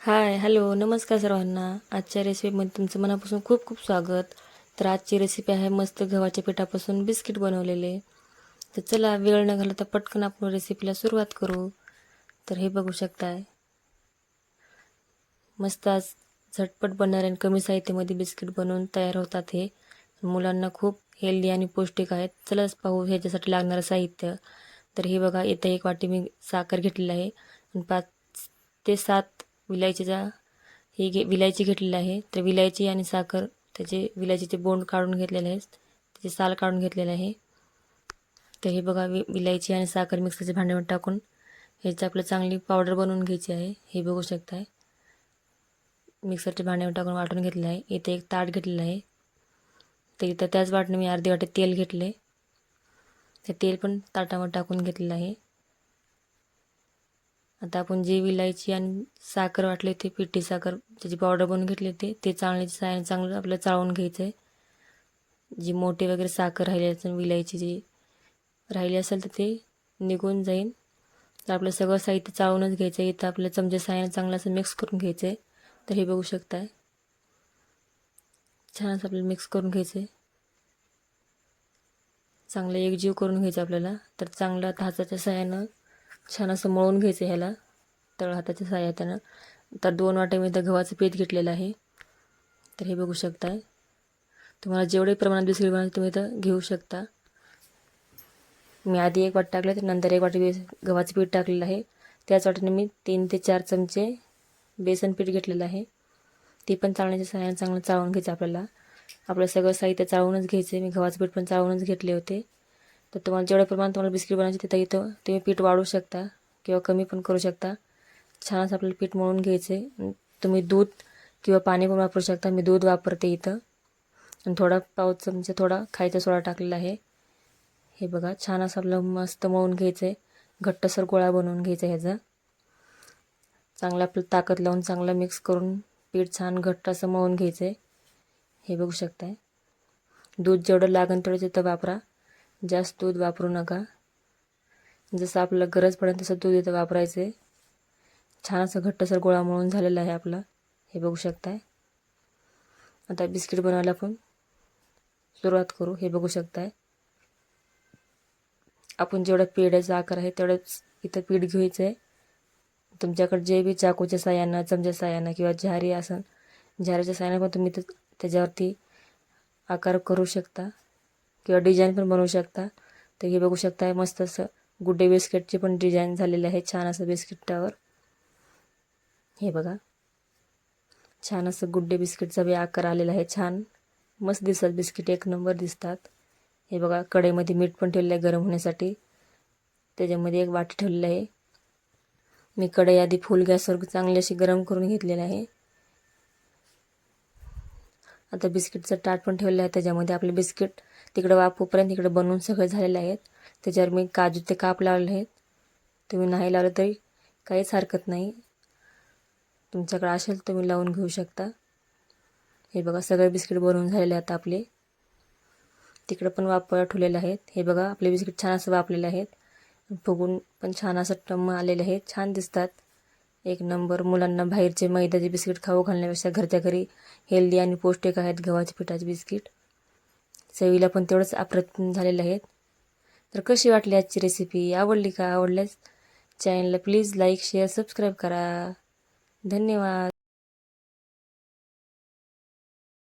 Hi hello नमस्कार सर्वांना. आजच्या रेसिपीमध्ये तुमचं मनापासून खूप खूप स्वागत. तर आजची रेसिपी आहे मस्त गव्हाच्या पिठापासून बिस्किट बनवलेले. तर चला वेळ न घालता पटकन आपण रेसिपीला सुरुवात करू. तर हे बघू शकताय. मस्त आज झटपट बनणारे आणि कमी साहित्यामध्ये बिस्किट बनवून तयार होतात हे. मुलांना खूप हेल्दी आणि पौष्टिक आहेत. चलाच पाहू ह्याच्यासाठी लागणारं साहित्य. तर हे बघा इथं एक वाटी मी साखर घेतलेलं आहे. आणि पाच ते सात विलायचीचा ही घे विलायची घेतलेली आहे. तर विलायची आणि साखर त्याचे विलायचीचे बोंड काढून घेतलेले आहेत त्याचे साल काढून घेतलेले आहे. तर हे बघा वि विलायची आणि साखर मिक्सरच्या भांड्यावर टाकून ह्याचं आपलं चांगली पावडर बनवून घ्यायची आहे. हे बघू शकताय. मिक्सरच्या भांड्यावर टाकून वाटून घेतलेलं आहे. इथे एक ताट घेतलेलं आहे. तर इथं त्याच वाटणं मी अर्धी वाटे तेल घेतले ते तेल पण ताटावर टाकून घेतलेलं आहे. आता आपण जे विलायची आणि साखर वाटले ते पिठी साखर त्याची पावडर बनवून घेतली ते ते चाळण्याची साय चांगलं आपलं चाळून घ्यायचं आहे जी मोठी वगैरे साखर राहिली असेल विलायची जी राहिली असेल तर ते निघून जाईल तर आपलं सगळं साहित्य चाळूनच घ्यायचं आहे इथं आपल्या चमचे सायानं चांगलं असं मिक्स करून घ्यायचं आहे तर हे बघू शकताय. छान असं आपल्याला मिक्स करून घ्यायचं आहे चांगलं एकजीव करून घ्यायचं आपल्याला. तर चांगलं हाताच्या साह्यानं छान असं मळून घ्यायचं ह्याला तळ हाताच्या साह्यानं तर दोन वाटे मी इथं गव्हाचं पीठ घेतलेलं आहे. तर हे बघू शकताय. तुम्हाला जेवढे प्रमाणात बिस्किट बनवायचं तुम्ही इथं घेऊ शकता. मी आधी एक वाट टाकलं तर नंतर एक वाटी बेस गव्हाचं पीठ टाकलेलं आहे. त्याच वाटेने मी तीन ते चार चमचे बेसन पीठ घेतलेलं आहे. ते पण चाळण्याच्या साह्यानं चांगलं चाळून घ्यायचं आपल्याला. आपलं सगळं साहित्य चाळूनच घ्यायचं मी गव्हाचं पीठ पण चाळूनच घेतले होते. तर तुम्हाला जेवढ्या प्रमाणात तुम्हाला बिस्किट बनवायचे तिथं इथं तुम्ही पीठ वाढू शकता किंवा कमी पण करू शकता. छान असं आपल्याला पीठ मळून घ्यायचं. आहे तुम्ही दूध किंवा पाणी पण वापरू शकता. मी दूध वापरते इथं. आणि थोडा पाव चमचा थोडा खायचा सोडा टाकलेला आहे. हे बघा छान असं आपलं मस्त मळून घ्यायचं आहे घट्टसर गोळा बनवून घ्यायचा ह्याचा. चांगलं आपलं ताकद लावून चांगलं मिक्स करून पीठ छान घट्ट असं मळून घ्यायचं आहे हे बघू शकताय. दूध जेवढं लागेल तेवढं तिथं वापरा. जास्त दूध वापरू नका. जसं आपल्याला गरज पडेल तसं दूध इथं वापरायचं आहे छान असं घट्टसर गोळा मळून झालेला आहे आपला. हे बघू शकताय. आता बिस्किट बनवायला आपण सुरुवात करू. हे बघू शकताय. आपण जेवढं पेढ्याचा आकार आहे तेवढंच इथं पीठ घ्यायचं आहे तुमच्याकडे जे बी चाकूच्या साह्यानं चमच्या साह्यानं किंवा झारी असन झारीच्या साह्यानं पण तुम्ही त्याच्यावरती आकार करू शकता. किंवा डिझाईन पण बनवू शकता. तर हे बघू शकता मस्त असं गुड्डे बिस्किटचे पण डिझाईन झालेले आहे छान असं बिस्किटावर. हे बघा. छान असं गुड्डे बिस्किटचा बी आकार आलेला आहे. छान. मस्त दिसतात बिस्किट. एक नंबर दिसतात. हे बघा कढईमध्ये मीठ पण ठेवलेलं आहे गरम होण्यासाठी. त्याच्यामध्ये एक वाटी ठेवलेलं आहे. मी कढई आधी फुल गॅसवर चांगली अशी गरम करून घेतलेली आहे. आता बिस्किटचं ताट पण ठेवलं आहे. त्याच्यामध्ये आपले बिस्किट तिकडं वापूपर्यंत इकडं बनवून सगळे झालेले आहेत. त्याच्यावर मी काजूचे काप लावले आहेत. तुम्ही नाही लावलं तरी काहीच हरकत नाही. तुमच्याकडे असेल तुम्ही लावून घेऊ शकता. हे बघा सगळे बिस्किट बनवून झालेले आहेत आपले. तिकडं पण वापर ठेवलेले आहेत. हे बघा आपले बिस्किट छान असं वापलेले आहेत. फुगून पण छान असं टम्म आलेले आहेत. छान दिसतात. एक नंबर मुलांना बाहेरचे मैद्याचे बिस्किट खाऊ घालण्यापेक्षा घरच्या घरी हेल्दी आणि पौष्टिक आहेत गव्हाच्या पिठाचे बिस्किट. चवीला पण तेवढंच अप्रतिम झालेले आहेत. तर कशी वाटली आजची रेसिपी आवडली का? आवडल्यास चॅनलला प्लीज लाईक शेअर सबस्क्राईब करा. धन्यवाद.